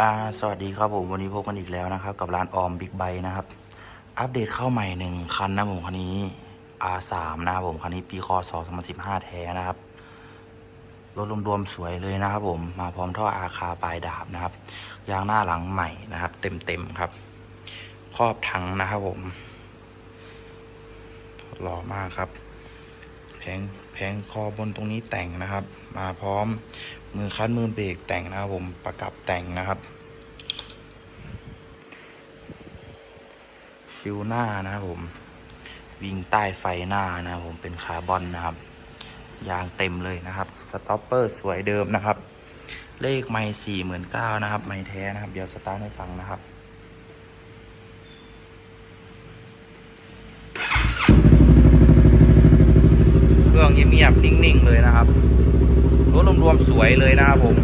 อ่าสวัสดีครับผมวันนี้พบกันอีกแล้วนะครับ กับร้านออมบิ๊กไบนะครับ อัปเดตเข้าใหม่หนึ่งคันนะผมคันนี้ R3 นะครับผมคันนี้ปีคศ2015 แท้นะครับรถรวมๆสวยเลยนะครับผมมาพร้อมท่ออาคาปลายดาบนะครับยางหน้าหลังใหม่นะครับ เต็มๆครับ ครอบถังนะครับผมหล่อมากครับ ผงแผงคอบนตรงนี้แต่งนะครับ มาพร้อมมือคัดมือเบรกแต่งนะครับผมประกับแต่งนะครับฟิวหน้านะครับผม วิ่งใต้ไฟหน้านะครับผมเป็นคาร์บอนนะครับ ยางเต็มเลยนะครับสต็อปเปอร์สวยเดิมนะครับ เลขไม่สี่หมื่นเก้านะครับ ไม่แท้นะครับ เดี๋ยวสตาร์ทให้ฟังนะครับ เงียบๆนิ่งๆเลยนะครับรถรวมๆสวยเลยนะครับผม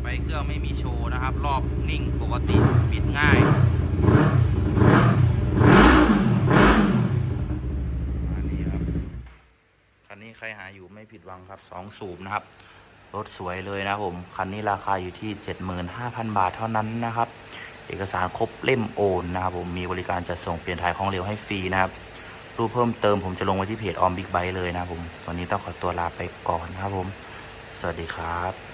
ไฟเครื่องไม่มีโชว์นะครับ รอบนิ่งปกติปิดง่าย อันนี้ครับ คันนี้ ใครหาอยู่ไม่ผิดหวังครับสองสูบนะครับ รถสวยเลยนะครับผมคันนี้ราคาอยู่ที่เจ็ดหมื่นห้าพันบาทเท่านั้นนะครับ เอกสารครบเล่มโอนนะครับผมมีบริการจัดส่งเปลี่ยนถ่ายของเหลวให้ฟรีนะครับรูปเพิ่มเติมผมจะลงไว้ที่เพจออมบิ๊กไบค์เลยนะครับผมวันนี้ต้องขอตัวลาไปก่อนนะครับผม สวัสดีครับ